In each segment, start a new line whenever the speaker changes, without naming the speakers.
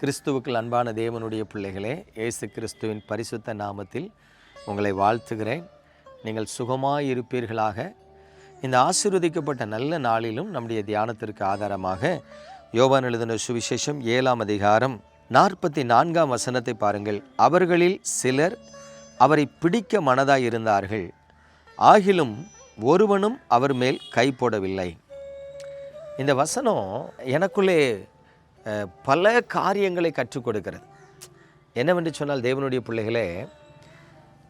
கிறிஸ்துவுக்குள் அன்பான தேவனுடைய பிள்ளைகளே இயேசு கிறிஸ்துவின் பரிசுத்த நாமத்தில் உங்களை வாழ்த்துகிறேன். நீங்கள் சுகமாக இருப்பீர்களாக இந்த ஆசீர்வதிக்கப்பட்ட நல்ல நாளிலும் நம்முடைய தியானத்திற்கு ஆதாரமாக யோவான் எழுதின சுவிசேஷம் ஏழாம் அதிகாரம் நாற்பத்தி நான்காம் வசனத்தை பாருங்கள். அவர்களில் சிலர் அவரை பிடிக்க மனதாக இருந்தார்கள் ஆகிலும் ஒருவனும் அவர் மேல் கை போடவில்லை. இந்த வசனம் எனக்குள்ளே பல காரியங்களை கற்றுக் கொடுக்கிறது. என்னவென்று சொன்னால் தேவனுடைய பிள்ளைகளே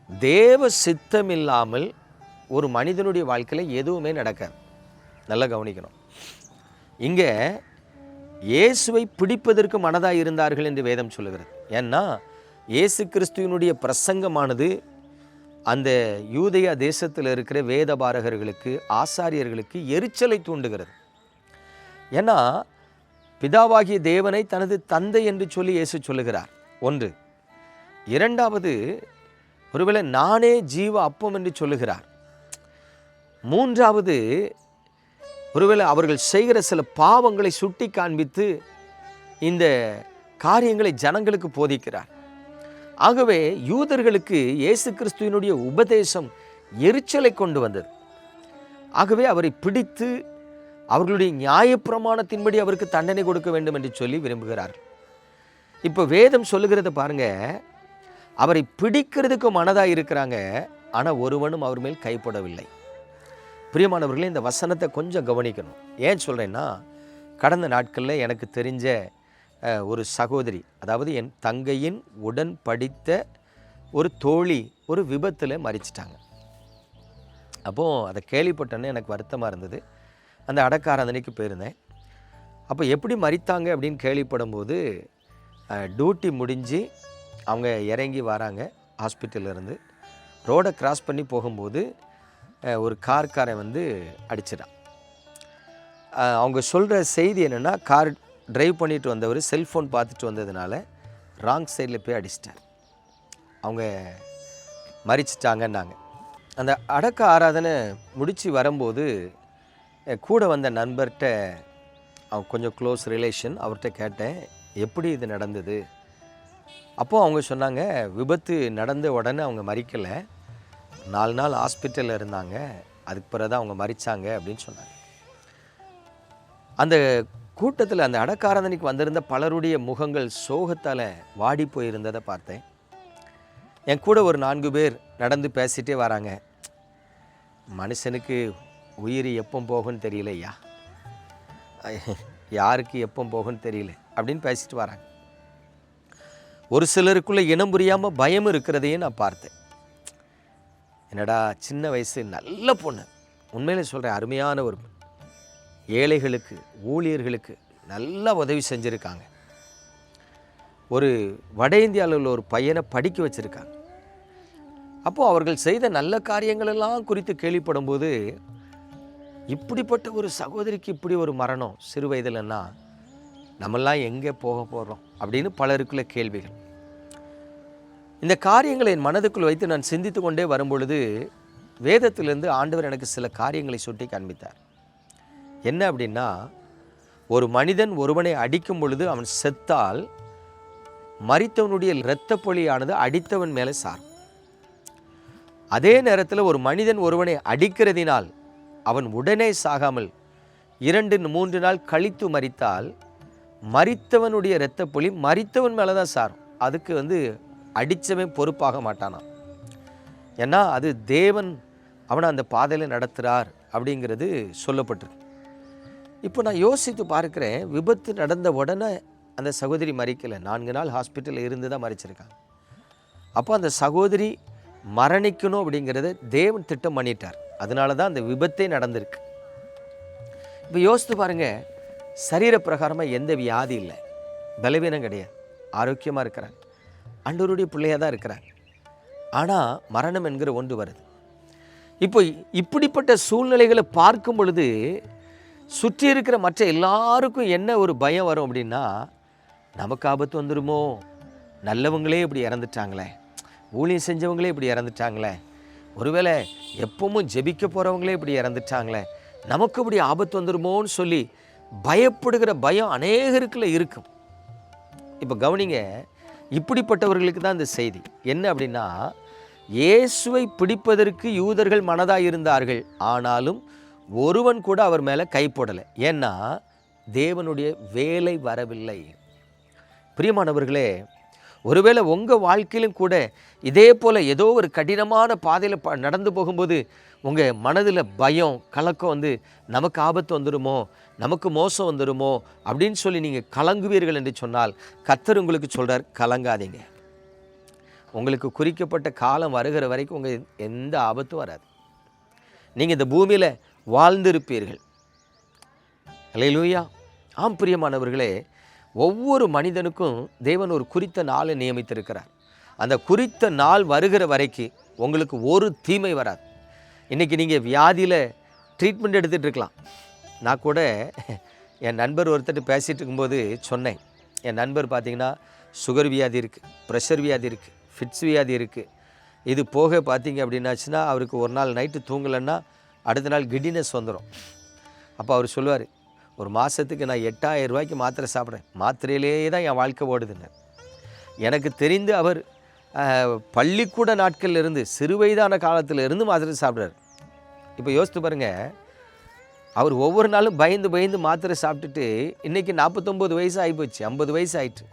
தேவ சித்தம் இல்லாமல் ஒரு மனிதனுடைய வாழ்க்கையில் எதுவுமே நடக்காது. நல்லா கவனிக்கணும். இங்கே இயேசுவை பிடிப்பதற்கு மனதாக இருந்தார்கள் என்று வேதம் சொல்லுகிறது. ஏன்னா இயேசு கிறிஸ்துவினுடைய பிரசங்கமானது அந்த யூதயா தேசத்தில் இருக்கிற வேத பாரகர்களுக்கு ஆசாரியர்களுக்கு எரிச்சலை தூண்டுகிறது. ஏன்னா பிதாவாகிய தேவனை தனது தந்தை என்று சொல்லி இயேசு சொல்லுகிறார். ஒன்று. இரண்டாவது ஒருவேளை நானே ஜீவ அப்பம் என்று சொல்லுகிறார். மூன்றாவது ஒருவேளை அவர்கள் செய்கிற சில பாவங்களை சுட்டி காண்பித்து இந்த காரியங்களை ஜனங்களுக்கு போதிக்கிறார். ஆகவே யூதர்களுக்கு இயேசு கிறிஸ்துவினுடைய உபதேசம் எரிச்சலை கொண்டு வந்தது. ஆகவே அவரை பிடித்து அவர்களுடைய நியாயப்பிரமாணத்தின்படி அவருக்கு தண்டனை கொடுக்க வேண்டும் என்று சொல்லி விரும்புகிறார்கள் இப்போ வேதம் சொல்லுகிறத பாருங்க அவரை பிடிக்கிறதுக்கு மனதாக இருக்கிறாங்க ஆனால் ஒருவனும் அவர் மேல் கைப்படவில்லை. பிரியமானவர்களே இந்த வசனத்தை கொஞ்சம் கவனிக்கணும். ஏன் சொல்கிறேன்னா கடந்த நாட்களில் எனக்கு தெரிஞ்ச ஒரு சகோதரி அதாவது என் தங்கையின் உடன் படித்த ஒரு தோழி ஒரு விபத்தில் மறிச்சிட்டாங்க. அப்போது அதை கேள்விப்பட்டோன்னே எனக்கு வருத்தமாக இருந்தது. அந்த அடக்காராதனைக்கு போயிருந்தேன். அப்போ எப்படி மறித்தாங்க அப்படின்னு கேள்விப்படும்போது டியூட்டி முடிஞ்சு அவங்க இறங்கி வராங்க ஹாஸ்பிட்டல்ல இருந்து. ரோடை கிராஸ் பண்ணி போகும்போது ஒரு கார்காரை வந்து அடிச்சிடான் அவங்க சொல்கிற செய்தி என்னென்னா கார் ட்ரைவ் பண்ணிட்டு வந்தவர் செல்ஃபோன் பார்த்துட்டு வந்ததுனால ராங் சைடில் போய் அடிச்சிட்டார். அவங்க மறிச்சிட்டாங்கன்னாங்க அந்த அடக்க ஆராதனை முடித்து வரும்போது கூட வந்த நண்பர்கிட்ட அவன் கொஞ்சம் க்ளோஸ் ரிலேஷன் அவர்கிட்ட கேட்டேன் எப்படி இது நடந்தது? அப்போது அவங்க சொன்னாங்க விபத்து நடந்த உடனே அவங்க மறிக்கலை. நாலு நாள் ஹாஸ்பிட்டலில் இருந்தாங்க. அதுக்கு பிறகு தான் அவங்க மறிச்சாங்க அப்படின்னு சொன்னாங்க. அந்த கூட்டத்தில் அந்த அடக்காரதனைக்கு வந்திருந்த பலருடைய முகங்கள் சோகத்தால் வாடி போயிருந்ததை பார்த்தேன். என் கூட ஒரு நான்கு பேர் நடந்து பேசிகிட்டே வராங்க. மனுஷனுக்கு உயிர் எப்போ போகும்னு தெரியலையா யாருக்கு எப்போ போகும்னு தெரியல அப்படின்னு பேசிட்டு வராங்க. ஒரு சிலருக்குள்ளே இனம் புரியாமல் பயம் இருக்கிறதையும் நான் பார்த்தேன். என்னடா சின்ன வயசு நல்ல பொண்ணு. உண்மையில் சொல்கிறேன் அருமையான ஒரு ஏழைகளுக்கு ஊழியர்களுக்கு நல்லா உதவி செஞ்சுருக்காங்க. ஒரு வட இந்தியாவில் உள்ள ஒரு பையனை படிக்க வச்சுருக்காங்க. அப்போது அவர்கள் செய்த நல்ல காரியங்களெல்லாம் குறித்து கேள்விப்படும்போது இப்படிப்பட்ட ஒரு சகோதரிக்கு இப்படி ஒரு மரணம் சிறு வயதிலன்னா நம்மெல்லாம் எங்கே போக போகிறோம் அப்படின்னு பலருக்குள்ள கேள்விகள். இந்த காரியங்களை என் மனதுக்குள் வைத்து நான் சிந்தித்து கொண்டே வரும்பொழுது வேதத்திலிருந்து ஆண்டவர் எனக்கு சில காரியங்களை சுட்டி காண்பித்தார். என்ன அப்படின்னா ஒரு மனிதன் ஒருவனை அடிக்கும் பொழுது அவன் செத்தால் மறித்தவனுடைய இரத்த பொழியானது அடித்தவன் மேலே சார் அதே நேரத்தில் ஒரு மனிதன் ஒருவனை அடிக்கிறதினால் அவன் உடனே சாகாமல் இரண்டு மூன்று நாள் கழித்து மரித்தால் மரித்தவனுடைய புலி மறித்தவன் மேலே தான் சாரும். அதுக்கு வந்து அடித்தவன் பொறுப்பாக மாட்டானான் ஏன்னா அது தேவன் அவனை அந்த பாதையில் நடத்துகிறார் அப்படிங்கிறது சொல்லப்பட்டிருக்கு. இப்போ நான் யோசித்து பார்க்குறேன் விபத்து நடந்த உடனே அந்த சகோதரி மறிக்கலை நான்கு நாள் ஹாஸ்பிட்டலில் இருந்து தான் மறிச்சிருக்காங்க அப்போ அந்த சகோதரி மரணிக்கணும் அப்படிங்கிறத தேவன் திட்டம் பண்ணிட்டார். அதனால தான் அந்த விபத்தே நடந்திருக்கு. இப்போ யோசித்து பாருங்கள் சரீர பிரகாரமாக எந்த வியாதி இல்லை. பலவீனம் கிடையாது. ஆரோக்கியமாக இருக்கிறாங்க. ஆண்டவருடைய பிள்ளையாக தான் இருக்கிறாங்க. ஆனால் மரணம் என்கிற ஒன்று வருது. இப்போ இப்படிப்பட்ட சூழ்நிலைகளை பார்க்கும் பொழுது சுற்றி இருக்கிற மற்ற எல்லாருக்கும் என்ன ஒரு பயம் வரும் அப்படின்னா நமக்கு ஆபத்து வந்துடுமோ நல்லவங்களே இப்படி இறந்துட்டாங்களே. ஊழியம் செஞ்சவங்களே இப்படி இறந்துட்டாங்களே. ஒருவேளை எப்பவும் ஜெபிக்க போகிறவங்களே இப்படி இறந்துட்டாங்களே நமக்கு இப்படி ஆபத்து வந்துருமோன்னு சொல்லி பயப்படுகிற பயம் அநேகருக்குள்ள இருக்கும். இப்போ கவனிங்க இப்படிப்பட்டவர்களுக்கு தான் இந்த செய்தி. என்ன அப்படின்னா இயேசுவை பிடிப்பதற்கு யூதர்கள் மனதாக இருந்தார்கள் ஆனாலும் ஒருவன் கூட அவர் மேலே கை போடலை. ஏன்னா தேவனுடைய வேலை வரவில்லை. பிரியமானவர்களே ஒருவேளை உங்கள் வாழ்க்கையிலும் கூட இதே போல் ஏதோ ஒரு கடினமான பாதையில் ப நடந்து போகும்போது உங்கள் மனதில் பயம் கலக்கம் வந்து நமக்கு ஆபத்து வந்துடுமோ நமக்கு மோசம் வந்துடுமோ அப்படின்னு சொல்லி நீங்கள் கலங்குவீர்கள் என்று சொன்னால் கத்தர் உங்களுக்கு சொல்கிறார் கலங்காதீங்க. உங்களுக்கு குறிக்கப்பட்ட காலம் வருகிற வரைக்கும் உங்கள் எந்த ஆபத்தும் வராது. நீங்கள் இந்த பூமியில் வாழ்ந்திருப்பீர்கள். அலையிலூயா. ஆம் பிரியமானவர்களே ஒவ்வொரு மனிதனுக்கும் தேவன் ஒரு குறித்த நாளை நியமித்திருக்கிறார். அந்த குறித்த நாள் வருகிற வரைக்கும் உங்களுக்கு ஒரு தீமை வராது. இன்றைக்கி நீங்கள் வியாதியில் ட்ரீட்மெண்ட் எடுத்துகிட்டு இருக்கலாம். நான் கூட என் நண்பர் ஒருத்தர் பேசிகிட்டு இருக்கும்போது சொன்னேன். என் நண்பர் பார்த்திங்கன்னா சுகர் வியாதி இருக்குது ப்ரெஷர் வியாதி இருக்குது ஃபிட்ஸ் வியாதி இருக்குது இது போக பார்த்தீங்க அப்படின்னாச்சுன்னா அவருக்கு ஒரு நாள் நைட்டு தூங்கலைன்னா அடுத்த நாள் கிடினஸ் வந்துடும் அப்போ அவர் சொல்லுவார் ஒரு மாதத்துக்கு நான் எட்டாயிரம் ரூபாய்க்கு மாத்திரை சாப்பிட்றேன். மாத்திரையிலேயே தான் என் வாழ்க்கை ஓடுதுன்னு. எனக்கு தெரிந்து அவர் பள்ளிக்கூட நாட்கள்ல இருந்து சிறு வயதான இருந்து மாத்திரை சாப்பிட்றாரு. இப்போ யோசித்து பாருங்கள் அவர் ஒவ்வொரு நாளும் பயந்து பயந்து மாத்திரை சாப்பிட்டுட்டு இன்றைக்கி நாற்பத்தொம்போது வயசு ஆகிப்போச்சு ஐம்பது வயசு ஆயிட்டு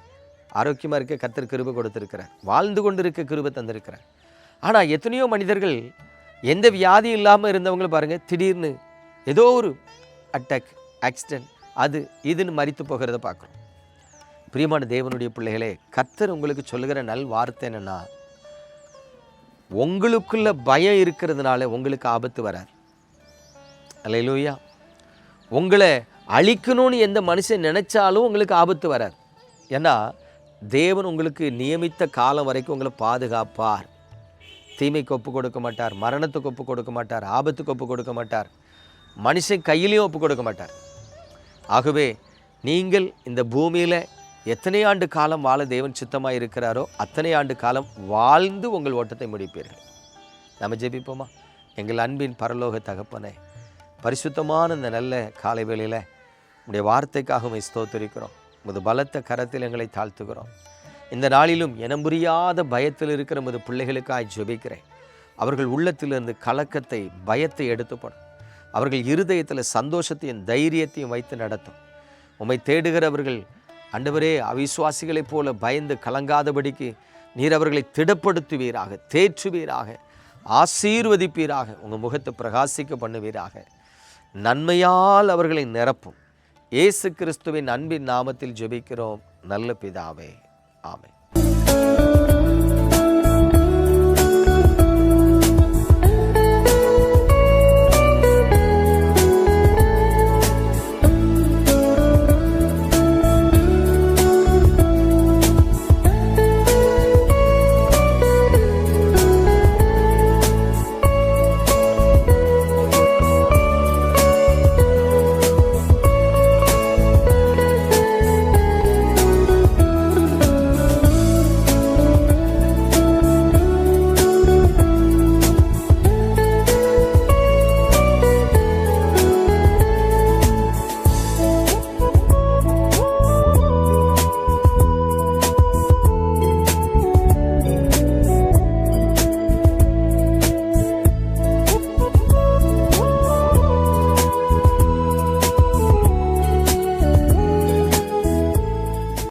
ஆரோக்கியமாக இருக்க கத்தர் கிருபை கொடுத்துருக்கிறார். வாழ்ந்து கொண்டு இருக்க கிருபை தந்திருக்கிறார். ஆனால் எத்தனையோ மனிதர்கள் எந்த வியாதியும் இல்லாமல் இருந்தவங்களும் பாருங்கள் திடீர்னு ஏதோ ஒரு அட்டாக் ஆக்சிடென்ட் அது இதுன்னு மறித்து போகிறத பார்க்குறோம் பிரியமான தேவனுடைய பிள்ளைகளே கத்தர் உங்களுக்கு சொல்லுகிற நல் வார்த்தை என்னன்னா உங்களுக்குள்ள பயம் இருக்கிறதுனால உங்களுக்கு ஆபத்து வராது. அல்லையிலூயா உங்களை அழிக்கணும்னு எந்த மனுஷன் நினைச்சாலும் உங்களுக்கு ஆபத்து வராது. ஏன்னா தேவன் உங்களுக்கு நியமித்த காலம் வரைக்கும் உங்களை பாதுகாப்பார். தீமைக்கு ஒப்பு கொடுக்க மாட்டார் மரணத்துக்கு ஒப்பு கொடுக்க மாட்டார் ஆபத்துக்கு ஒப்பு கொடுக்க மாட்டார். மனுஷன் கையிலையும் ஒப்பு கொடுக்க மாட்டார். ஆகவே நீங்கள் இந்த பூமியில் எத்தனை ஆண்டு காலம் வாழ தேவன் சித்தமாக இருக்கிறாரோ அத்தனை ஆண்டு காலம் வாழ்ந்து உங்கள் ஓட்டத்தை முடிப்பீர்கள். நம்ம ஜெபிப்போமா? எங்கள் அன்பின் பரலோக தகப்பனே பரிசுத்தமான இந்த நல்ல காலை வேளையில் உடைய வார்த்தைக்காக உம்மை ஸ்தோத்தரிக்கிறோம். உமது பலத்த கரத்தில் எங்களை தாழ்த்துகிறோம். இந்த நாளிலும் இனம்புரியாத பயத்தில் இருக்கிற உமது பிள்ளைகளுக்காய் ஜெபிக்கிறேன். அவர்கள் உள்ளத்திலிருந்து கலக்கத்தை பயத்தை எடுத்துப்படும் அவர்கள் இருதயத்தில் சந்தோஷத்தையும் தைரியத்தையும் வைத்து நடத்தும். உம்மை தேடுகிறவர்கள் அண்டவரே அவிசுவாசிகளைப் போல பயந்து கலங்காதபடிக்கு நீர் அவர்களை திடப்படுத்துவீராக தேற்றுவீராக ஆசீர்வதிப்பீராக உங்கள் முகத்தை பிரகாசிக்க பண்ணுவீராக. நன்மையால் அவர்களை நிரப்பும். இயேசு கிறிஸ்துவின் அன்பின் நாமத்தில் ஜெபிக்கிறோம். நல்ல பிதாவே. ஆமை